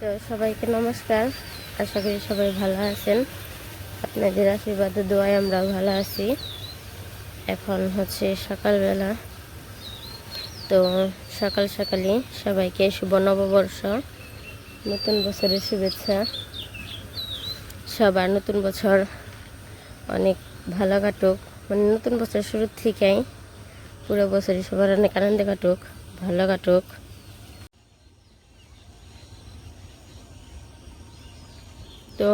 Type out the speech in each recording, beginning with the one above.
তো সবাইকে নমস্কার। আশা করি সবাই ভালো আছেন। আপনাদের আশীর্বাদ দোয়ায় আমরাও ভালো আছি। এখন হচ্ছে সকালবেলা। তো সকাল সকালই সবাইকে শুভ নববর্ষ, নতুন বছরের শুভেচ্ছা। সবার নতুন বছর অনেক ভালো কাটুক। মানে নতুন বছর শুরুর থেকেই পুরো বছরই সবার অনেক আনন্দে কাটুক, ভালো কাটুক।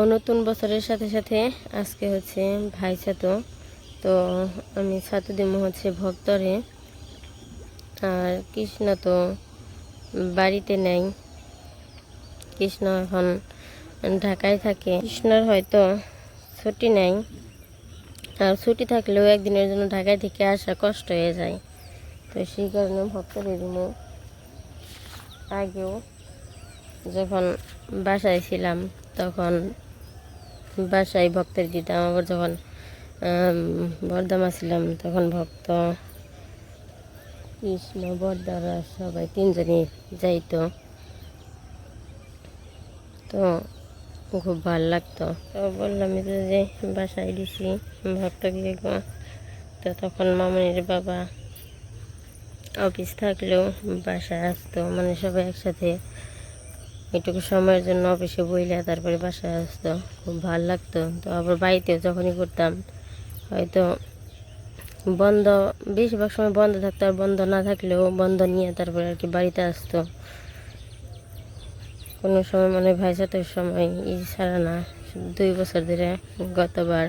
নতুন বছরের সাথে সাথে আজকে হচ্ছে ভাই ছাতু। তো আমি ছাতু দিব হচ্ছে ভক্তরে। আর কৃষ্ণ তো বাড়িতে নেই। কৃষ্ণ এখন ঢাকায় থাকে। কৃষ্ণর হয়তো ছুটি নেই। আর ছুটি থাকলেও একদিনের জন্য ঢাকায় থেকে আসা কষ্ট হয়ে যায়। তো সেই কারণে ভক্তদের দিব। আগেও যখন বাসায় ছিলাম, তখন বাসায় ভক্তের দিতাম আবার যখন আম, বর্ধমা ছিলাম তখন ভক্ত কৃষ্ণ বর্দারা সবাই তিনজনই যাইতো। তো খুব ভালো লাগতো। তো বললাম যে যে বাসায় দিছি ভক্তকে তো তখন মামনির বাবা অফিস থাকলেও বাসায় আসতো মানে সবাই একসাথে এটুকু সময়ের জন্য অফিসে বইলে তারপরে বাসায় আসতো, খুব ভালো লাগতো। তো আবার বাড়িতেও যখনই করতাম, হয়তো বন্ধ, বেশিরভাগ সময় বন্ধ থাকতো আর বন্ধ না থাকলেও বন্ধ নিয়ে তারপরে আর কি বাড়িতে আসতো। কোনো সময় মানে ভাই সাথে সময় ই ছাড়া না দুই বছর ধরে গতবার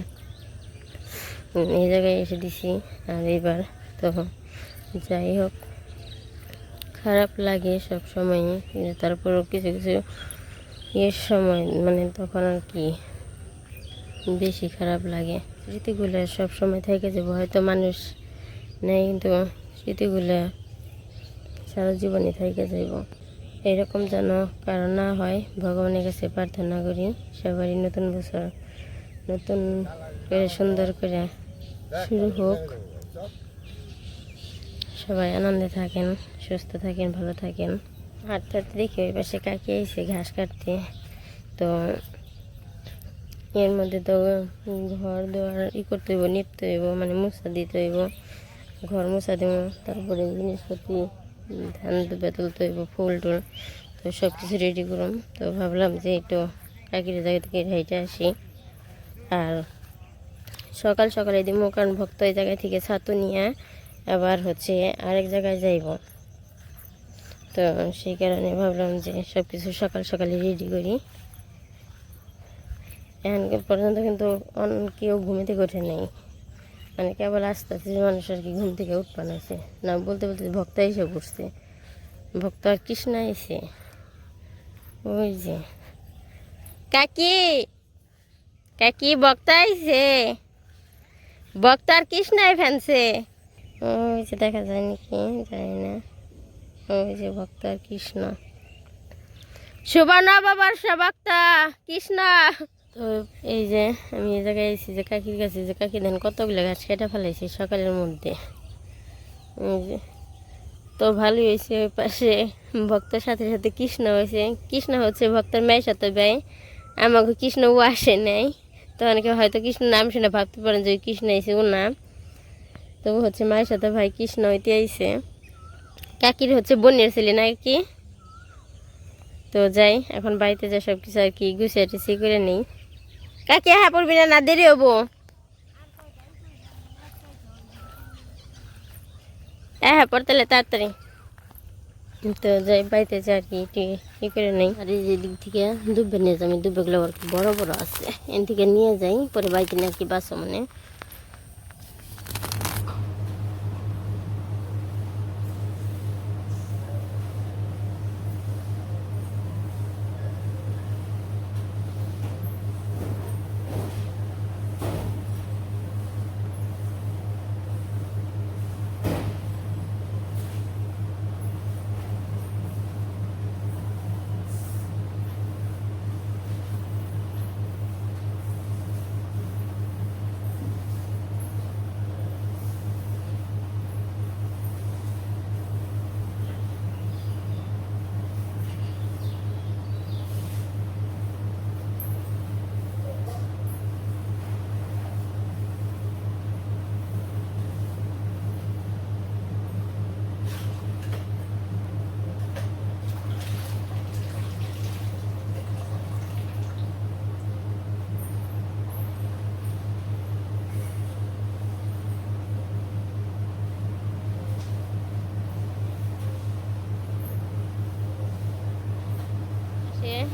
এই জায়গায় এসে দিছি আর এবার তো যাই হোক। খারাপ লাগে সব সময় তারপরেও কিছু কিছু ইয়ের সময় মানে তখন আর কি বেশি খারাপ লাগে। স্মৃতিগুলো সব সময় থেকে যাব, হয়তো মানুষ নেই, কিন্তু স্মৃতিগুলো সারা জীবনই থেকে যাইব। এরকম যেন কারণ না হয়, ভগবানের কাছে প্রার্থনা করি, সবারই নতুন বছর, নতুন করে সুন্দর করে শুরু হোক। সবাই আনন্দে থাকেন, সুস্থ থাকেন, ভালো থাকেন। হাঁটতে হাঁটতে দেখি ওই পাশে কাকি এসে ঘাস কাটতে। তো এর মধ্যে তো ঘর দেওয়ার ই করতে হইব নিপতে হইব মানে মুছা দিতে হইব, ঘর মুছা দেব, তারপরে জিনিসপত্র, ধান দুবে তুলতে হইব, ফুল টুল, তো সব কিছু রেডি করুম তো ভাবলাম যে একটু কাকির জায়গা থেকে হেঁটে আসি। আর সকাল সকালে দিব কারণ ভক্ত এই জায়গা থেকে ছাতু নিয়ে আবার হচ্ছে আরেক জায়গায় যাইব। তো সেই কারণে ভাবলাম যে সব কিছু সকাল সকালে রেডি করি। এখন পর্যন্ত কিন্তু অন- কেউ ঘুমে থেকে ওঠে নেই। মানে কেবল আস্তে আস্তে মানুষ আর কি ঘুম থেকে উৎপান আছে না, বলতে বলতে ভক্ত এসে পড়ছে। ভক্ত আর কৃষ্ণ এসে। ওই যে। কাকি! কাকি বক্তা আইছে। বক্তার কৃষ্ণায় ফেনছে ওই যে দেখা যায় নাকি জানি না ওই যে ভক্ত আর কৃষ্ণ। শুভ নববর্ষ ভক্তা কৃষ্ণ। তো এই যে আমি এই জায়গায় এসেছি যে কাকির কাছে, যে কাকি দেন কতগুলো গাছ কেটে ফেলাইছি সকালের মধ্যে। তো ভালোই হয়েছে ওই পাশে। ভক্তের সাথে সাথে কৃষ্ণ হয়েছে। কৃষ্ণ হচ্ছে ভক্তের মেয়ের সাথে ব্যয় আমাকে কৃষ্ণ ও আসে নাই। তো অনেকে হয়তো কৃষ্ণ নাম শুনে ভাবতে পারেন যে কৃষ্ণ এসে ও নাম। তো হচ্ছে মায়ের সাথে ভাই কৃষ্ণ হইতে আইছে। কাকির হচ্ছে বোনের ছেলে নাকি? তো যাই, এখন বাড়িতে যা সব কিছু আর কি গুছিয়ে টুছিয়ে করে নেই। কাকি হ্যাঁ পড়বি না না, দেরি হব। হ্যাঁ পড়তে তাড়াতাড়ি। তো যাই, বাড়িতে যা আর কি ই করে নেই। আর এই দিক থেকে দুব্বে নিয়ে যাই, আমি দুব্বেগুলো কি বড় বড় আছে। এন থেকে নিয়ে যাই, পরে বাড়িতে নাকি কি বাসা মানে।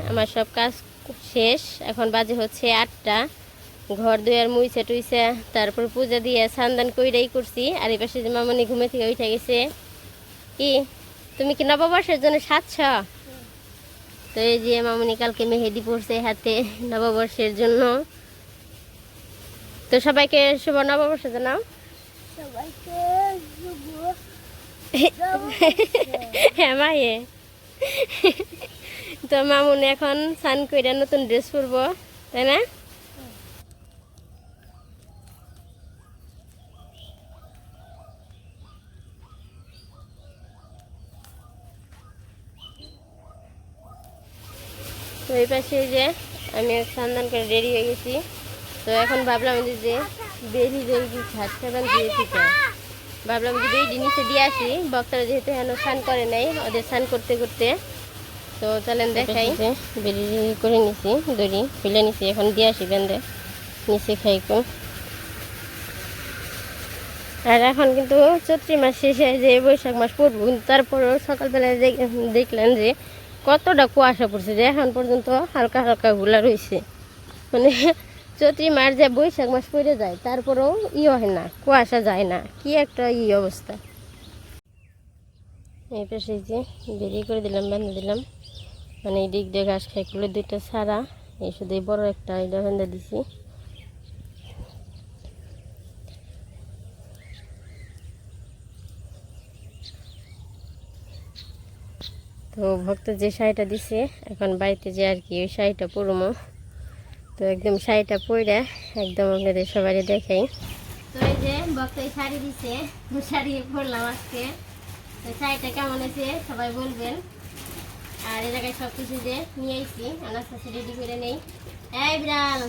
আমার সব কাজ শেষ। এখন বাজে হচ্ছে আটটা। ঘর দুয়ার মুইছে টুইছে। তারপর পূজা দিয়ে সান্দান কইরাই করছি। আর এই পাশে যে মামনি ঘুমে থেকে উঠে গেছে। কি? তুমি কি নববর্ষের জন্য সাজছ? তো এই যে মামনি কালকে মেহেদি পড়ছে হাতে নববর্ষের জন্য। তো সবাইকে শুভ নববর্ষ জানাও। হ্যাঁ মায়ে। তো মামুনি এখন স্নান করে নতুন ড্রেস পরবো, তাই না? তো এই পাশে যে আমি স্নান করে রেডি হয়ে গেছি। তো এখন ভাবলাম যে যে বেরি বেরি ছাদ সাবান দিয়ে থেকে ভাবলাম যে বেরি নিচে দিয়ে আসি। বক্তারা যেহেতু হেন স্নান করে নাই, ওদের স্নান করতে করতে তো চলেন দেখাই। বেরি করে নিছি দড়ি খুলে নিছি এখন দিয়ে আসি বেঁধে নিচে খাই কম আর এখন কিন্তু চৈত্রি মাস শেষে যে বৈশাখ মাস পড়ব কিন্তু তারপরেও সকালবেলায় দেখ- দেখলেন যে কতটা কুয়াশা পড়ছে যে এখন পর্যন্ত হালকা হালকা গুলা রয়েছে মানে চৈত্রি মাস যে বৈশাখ মাস পড়ে যায় তারপরেও ই হয় না কুয়াশা যায় না। কি একটা ই অবস্থা। এই পাশে যে বেরিয়ে করে দিলাম বেঁধে দিলাম। মানে এই দিক দিয়ে ঘাস খাই খুলে দুইটা ছাড়া। এই শুধু বড় একটা এটা বেঁধে দিছি। তো ভক্ত যে শাড়িটা দিছে, এখন বাড়িতে যে আর কি, ওই শাড়িটা পরবো তো একদম শাড়িটা পরে একদম আপনাদের সবাই দেখাই। তো এই যে ভক্ত এই শাড়ি দিছে শাড়ি পরলাম আজকে। তো শাড়িটা কেমন আছে সবাই বলবেন। আর এই জায়গায় সব কিছু যে নিয়ে আইছি, আনাজ কাছে রেডি করে নেই। এই বিড়াল!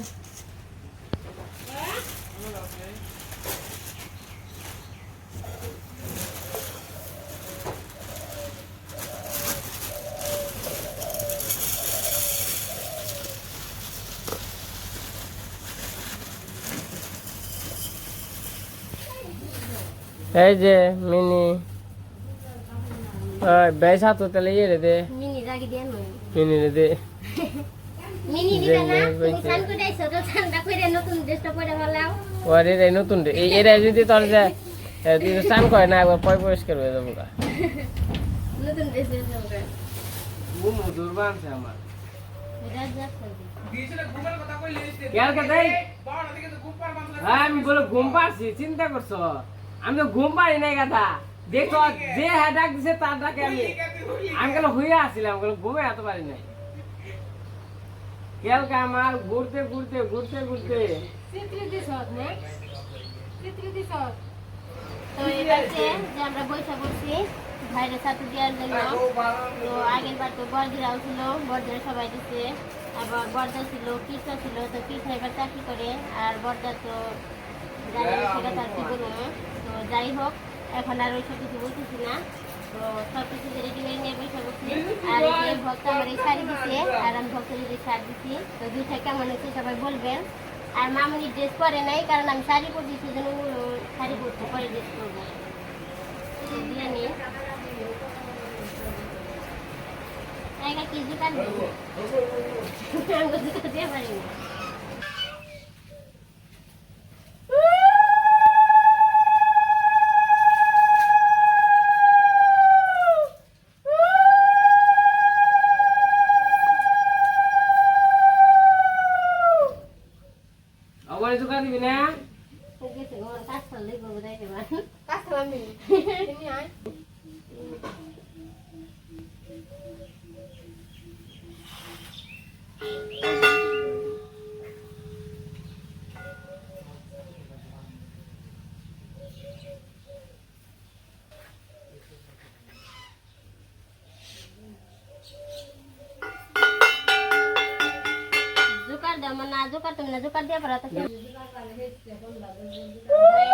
এই যে, মিনি। বেশ হাত তাহলে ইয়ে রে দে। মিনি রাগি মিনি রে দে। মিনি দিবে না তুমি করে আইছো তো ঠান্ডা করে নতুন ড্রেসটা পরে ভালাও ওর এরাই নতুন রে এই এরাই যদি তোর যে তুই স্নান করে না একবার পয় পরিষ্কার হয়ে যাব গা। নতুন ড্রেস দুর্বান আমার। কেয়ার কে দেই হ্যাঁ আমি বলে ঘুম পাচ্ছি চিন্তা করছ। আমি তো ঘুম পারি নাই গাদা দেখো যে হ্যাঁ ডাক দিছে তার ডাকে আমি আমি গেল হইয়া আসছিলাম গেল ঘুমে এত পারি নাই। কেলকা আমার ঘুরতে ঘুরতে ঘুরতে ঘুরতে। তো যে আমরা বৈশা করছি সাথে দেওয়ার জন্য। তো আগের বার তো বরদিরাও ছিল বরদিরা সবাই দিছে। আবার বরদা ছিল কৃষ্ণ ছিল তো কৃষ্ণ এবার চাকরি করে। আর বরদা তো জানি সেটা তার কি বলব তো যাই হোক। এখন আর ওইসব কিছু বলতেছি না। তো সব কিছু নিয়ে বসে এই এই শাড়ি দিছে, আর আমি ভক্ত যদি শাড়ি দিছি, তো দুইটা কেমন বলবেন আর মামুনি ড্রেস পরে নাই, কারণ আমি শাড়ি পরছি, সেজন্য শাড়ি পরতে পরে ড্রেস করব দিয়ে নিই? কি আবার জোকা দিবি না? ঘর কাজ করলে কাজ দেখে বা জোকার জোকার তুমি না জোকার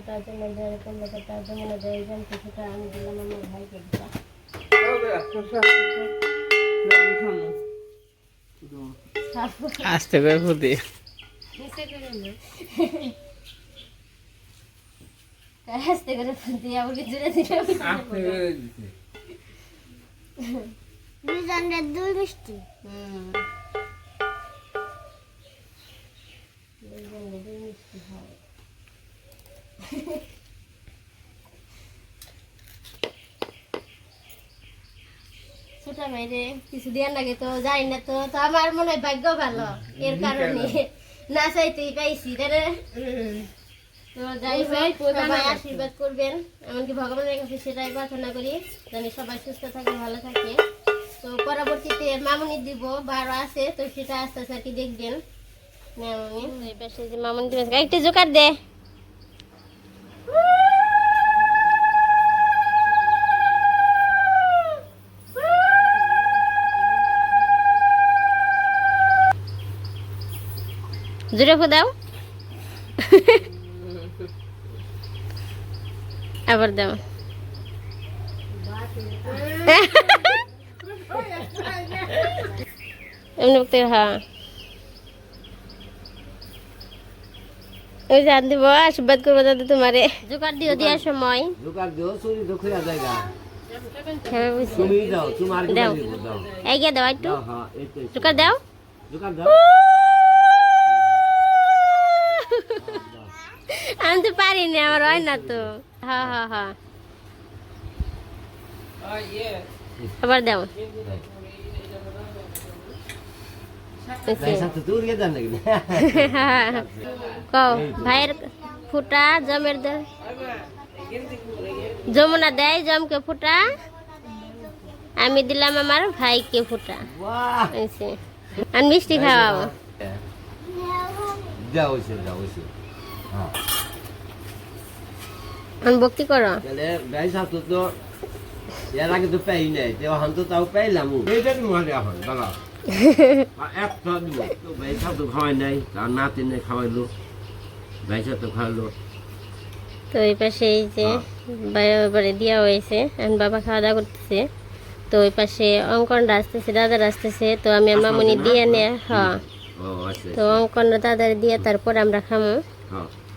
ফুটা জমে দেয় কমলে কাটা জমে দেয় জমকে ফুটা আমি দিলাম আমার ভাইকে আস্তে করে ফুটে। আস্তে করে আবার দুজনের মিষ্টি। হুম। দুইজনে দুই মিষ্টি হয়। ছোট দেওয়ার লাগে তো জানি না তো তো আমার মনে হয় ভাগ্য ভালো এর কারণে। না চাইতেই পাইছি রে তো যাই হোক সবাই আশীর্বাদ করবেন এমনকি ভগবানের কাছে সেটাই প্রার্থনা করি জানি সবাই সুস্থ থাকে ভালো থাকে। তো পরবর্তীতে মামুনি দিব বারো আছে তো সেটা আস্তে আস্তে আর কি দেখবেন। মামুনি পাশে যে মামুনি দিবে একটু জোকার দে। জোরে দাও আবার দাও। এমনি হ্যাঁ। ওই জান দিব আশীর্বাদ করব দাদা তোমারে। জোগাড় দিও দেওয়ার সময়। দোকান দিও চুরি তো খুঁজা জায়গা খেয়ে বুঝছি তুমি দাও তোমার কি দাও। দিব দাও। এগিয়ে দাও একটু। দাও হ্যাঁ জোগাড় দাও। দাও। আমি তো পারি না আমার হয় না তো। হ্যাঁ হ্যাঁ হ্যাঁ। আবার দাও। কও ভাইয়ের ফুটা জমের দে। যমুনা দেয় জমকে ফুটা। আমি দিলাম আমার ভাইকে ফুটা। আর মিষ্টি খাওয়াবো। হ্যাঁ। আমি ভক্তি করো। এর আগে তো পাই নাই তো তাও পাইলাম দাদা একটা দিব তো পয়সা তো খাওয়াই নাই তার নাতি খাওয়াইলো পয়সা তো খাওয়াইলো তো এই পাশে এই যে বাড়ি দেওয়া হয়েছে এখন বাবা খাওয়া দাওয়া করতেছে তো ওই পাশে অঙ্কনটা আসতেছে দাদার আসতেছে তো আমি মামুনি দিয়ে নে হ্যাঁ তো অঙ্কনটা দাদার দিয়ে তারপর আমরা খামো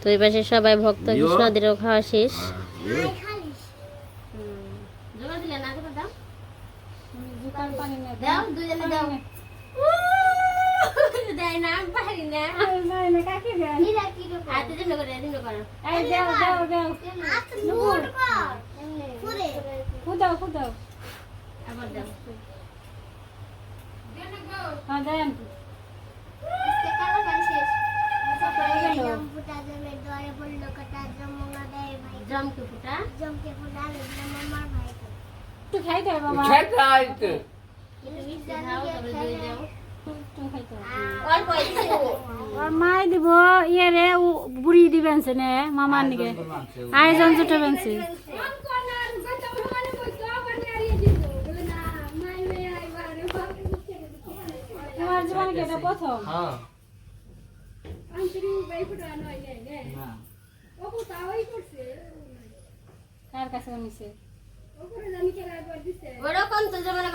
তো ওই পাশে সবাই ভক্ত। কৃষ্ণদেরও খাওয়া শেষ হ্যাঁ দাও দুজনে দাও দেয় না আমি পারি না হীরা কি রকম? হাতে দিন করে দিন করো হাত মুড় কর। ফুরে। আবার দাও বলল কাটা যমুনা দেয় ভাই। জমকে ফুটা জমকে ফুটা আমি দিলাম আমার ভাইকে। খেতাই তো খাও তারপরে দিয়ে একটু মাই দিব ইয়ে রে ও বুড়ি দিবেন সে নে মামার নিকে? আয়োজন জুটে বেনছে। তোমার জীবনে কি এটা প্রথম হ্যাঁ কার কাছে নিছে ওরকম তো যেমন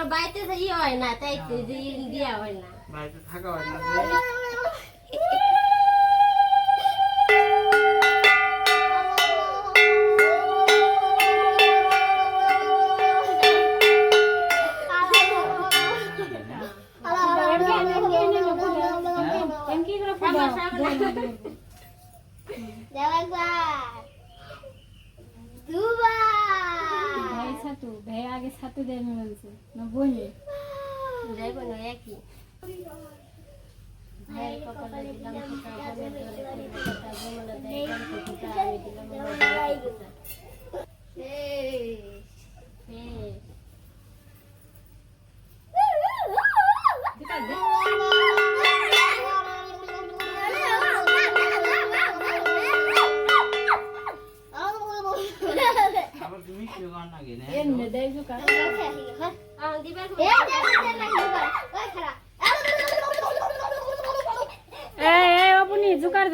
ইয়ে হয় না তাই তো যে ইয়ে হয় না। বাড়িতে থাকা হয় না ভাই আগে ছাতু দেয় বলছে না বইনি যাই বোন একই দিলাম ফোঁটা, বোনের দোলে দিলাম ফোঁটা, বোমনে দেয় গল্প ফোঁটা, আমি দিলাম আমার ভাই ফোঁটা। বেশ। আবার তুমি কি গান লাগে না এমনি দেয় জুকা আহ, দিবার এই এই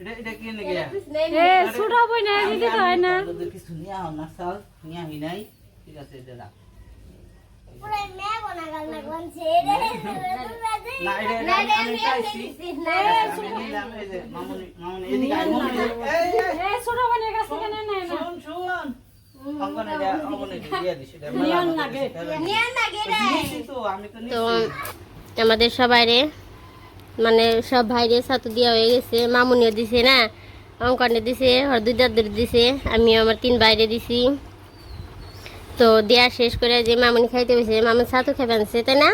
এটা এটা কি নাকি এ ছোট বই না দিতে তো হয় না। কিছু নিয়ে আও না সাল নিয়ে আহি নাই। ঠিক আছে এটা রাখ তো আমি তো তো আমাদের সবাইরে মানে সব ভাইরে ছাতু দেওয়া হয়ে গেছে মামুনিও দিছে না অঙ্কনে দিছে আর দুই দাদুর দিছে আমি আমার তিন বাইরে দিছি। তো দেওয়া শেষ করে যে মামুনি খাইতে হয়েছে মামুন ছাতু খেয়ে আনছে তাই না?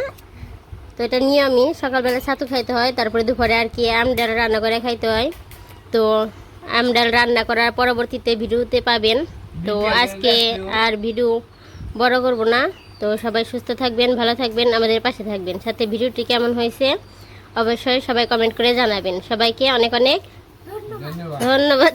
তো এটা নিয়মই সকালবেলা ছাতু খাইতে হয় তারপরে দুপুরে আর কি আম ডাল রান্না করে খাইতে হয়। তো আম ডাল রান্না করার পরবর্তীতে ভিডিওতে পাবেন। তো আজকে আর ভিডিও বড় করব না। তো সবাই সুস্থ থাকবেন ভালো থাকবেন আমাদের পাশে থাকবেন। সাথে ভিডিওটি কেমন হয়েছে অবশ্যই সবাই কমেন্ট করে জানাবেন। সবাইকে অনেক অনেক ধন্যবাদ।